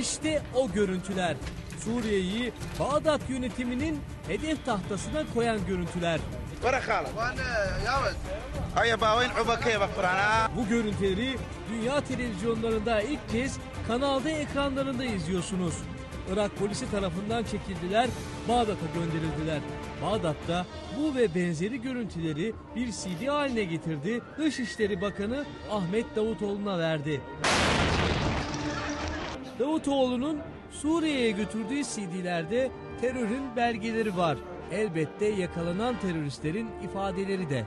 İşte o görüntüler. Suriye'yi Bağdat yönetiminin hedef tahtasına koyan görüntüler. Bu görüntüleri dünya televizyonlarında ilk kez kanalda ekranlarında izliyorsunuz. Irak polisi tarafından çekildiler, Bağdat'a gönderildiler. Bağdat'ta bu ve benzeri görüntüleri bir CD haline getirdi, Dışişleri Bakanı Ahmet Davutoğlu'na verdi. Davutoğlu'nun Suriye'ye götürdüğü CD'lerde terörün belgeleri var. Elbette yakalanan teröristlerin ifadeleri de.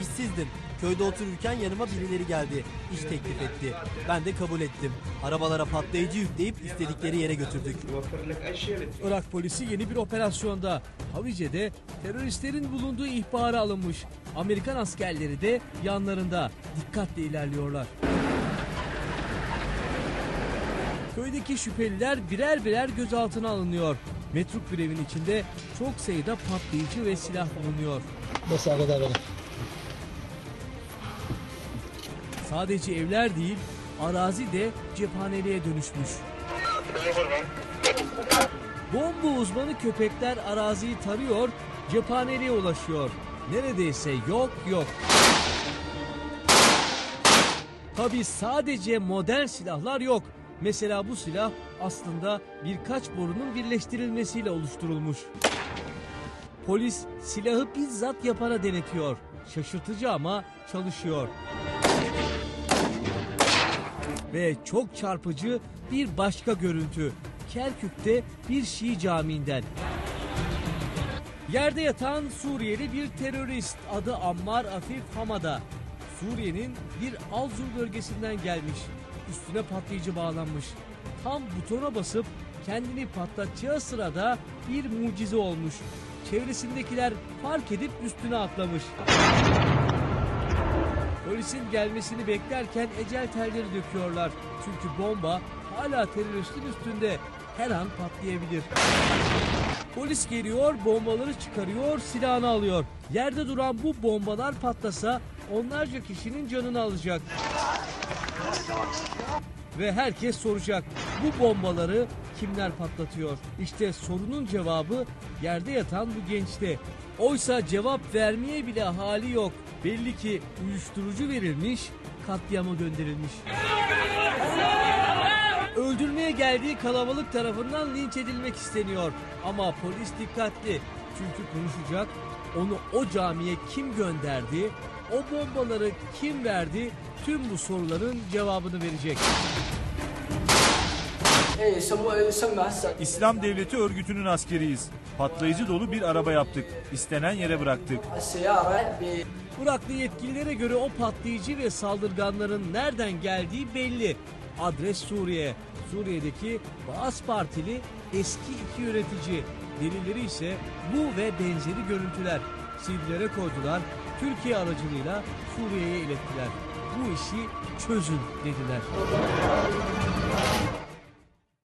İşsizdim. Köyde otururken yanıma birileri geldi. İş teklif etti. Ben de kabul ettim. Arabalara patlayıcı yükleyip istedikleri yere götürdük. Irak polisi yeni bir operasyonda. Havice'de teröristlerin bulunduğu ihbara alınmış. Amerikan askerleri de yanlarında. Dikkatle ilerliyorlar. Köydeki şüpheliler birer birer gözaltına alınıyor. Metruk bir evin içinde çok sayıda patlayıcı ve silah bulunuyor. Sadece evler değil, arazi de cephaneliğe dönüşmüş. Bomba uzmanı köpekler araziyi tarıyor, cephaneliğe ulaşıyor. Neredeyse yok yok. Tabi sadece modern silahlar yok. Mesela bu silah aslında birkaç borunun birleştirilmesiyle oluşturulmuş. Polis silahı bizzat yapana denetiyor. Şaşırtıcı ama çalışıyor. Ve çok çarpıcı bir başka görüntü. Kerkük'te bir Şii camiinden. Yerde yatan Suriyeli bir terörist adı Ammar Afif Hamada. Suriye'nin bir Alzur bölgesinden gelmiş. Üstüne patlayıcı bağlanmış. Tam butona basıp kendini patlatacağı sırada bir mucize olmuş. Çevresindekiler fark edip üstüne atlamış. Polisin gelmesini beklerken ecel telleri döküyorlar. Çünkü bomba hala teröristin üstünde. Her an patlayabilir. Polis geliyor, bombaları çıkarıyor, silahını alıyor. Yerde duran bu bombalar patlasa onlarca kişinin canını alacak. Ve herkes soracak. Bu bombaları kimler patlatıyor? İşte sorunun cevabı yerde yatan bu gençte. Oysa cevap vermeye bile hali yok. Belli ki uyuşturucu verilmiş, katliama gönderilmiş. Öldürmeye geldiği kalabalık tarafından linç edilmek isteniyor. Ama polis dikkatli çünkü konuşacak. Onu o camiye kim gönderdi? O bombaları kim verdi? Tüm bu soruların cevabını verecek. İslam Devleti örgütünün askeriyiz. Patlayıcı dolu bir araba yaptık. İstenen yere bıraktık. Iraklı yetkililere göre o patlayıcı ve saldırganların nereden geldiği belli. Adres Suriye. Suriye'deki Baas Partili eski iki yönetici. Delilleri ise bu ve benzeri görüntüler. CD'lere koydular, Türkiye aracılığıyla Suriye'ye ilettiler. Bu işi çözün dediler.